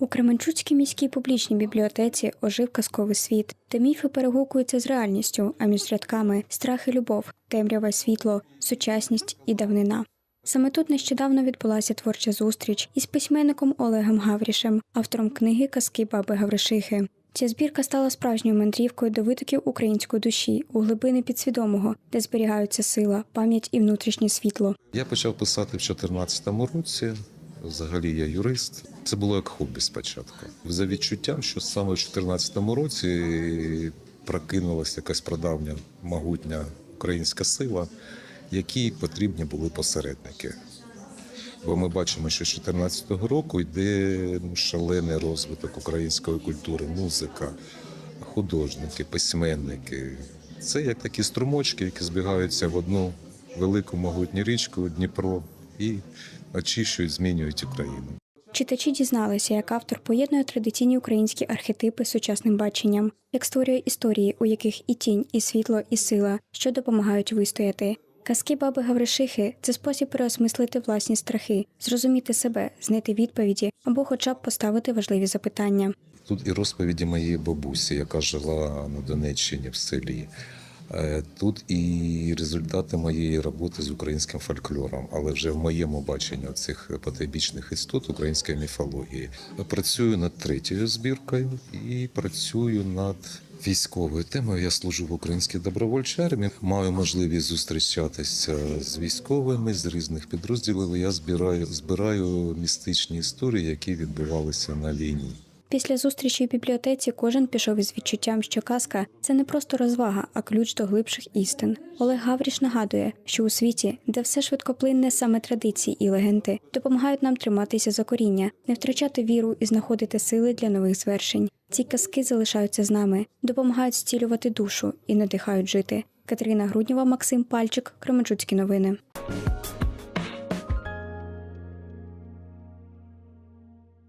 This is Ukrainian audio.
У Кременчуцькій міській публічній бібліотеці ожив казковий світ, де міфи перегукуються з реальністю, а між рядками страх і любов, темрява, й світло, сучасність і давнина. Саме тут нещодавно відбулася творча зустріч із письменником Олегом Гаврішем, автором книги Казки баби Гавришихи. Ця збірка стала справжньою мандрівкою до витоків української душі у глибини підсвідомого, де зберігаються сила, пам'ять і внутрішнє світло. Я почав писати в 2014 році. Взагалі я юрист. Це було як хобі спочатку. За відчуттям, що саме в 2014 році прокинулася якась прадавня могутня українська сила, якій потрібні були посередники. Бо ми бачимо, що з 2014 року йде шалений розвиток української культури, музика, художники, письменники. Це як такі струмочки, які збігаються в одну велику могутню річку Дніпро і очищують, змінюють Україну. Читачі дізналися, як автор поєднує традиційні українські архетипи з сучасним баченням, як створює історії, у яких і тінь, і світло, і сила, що допомагають вистояти. Казки баби Гавришихи це спосіб переосмислити власні страхи, зрозуміти себе, знайти відповіді або, хоча б поставити важливі запитання. Тут і розповіді моєї бабусі, яка жила на Донеччині в селі. Е, Тут і результати моєї роботи з українським фольклором, але вже в моєму баченні цих потайбічних істот української міфології. Працюю над третьою збіркою і працюю над військовою темою. Я служу в українській добровольчій армії. Маю можливість зустрічатися з військовими з різних підрозділів. Я збираю збираю містичні історії, які відбувалися на лінії. Після зустрічі в бібліотеці кожен пішов із відчуттям, що казка це не просто розвага, а ключ до глибших істин. Олег Гавріш нагадує, що у світі, де все швидкоплинне саме традиції і легенди, допомагають нам триматися за коріння, не втрачати віру і знаходити сили для нових звершень. Ці казки залишаються з нами, допомагають зцілювати душу і надихають жити. Катерина Груднєва, Максим Пальчик, Кременчуцькі новини.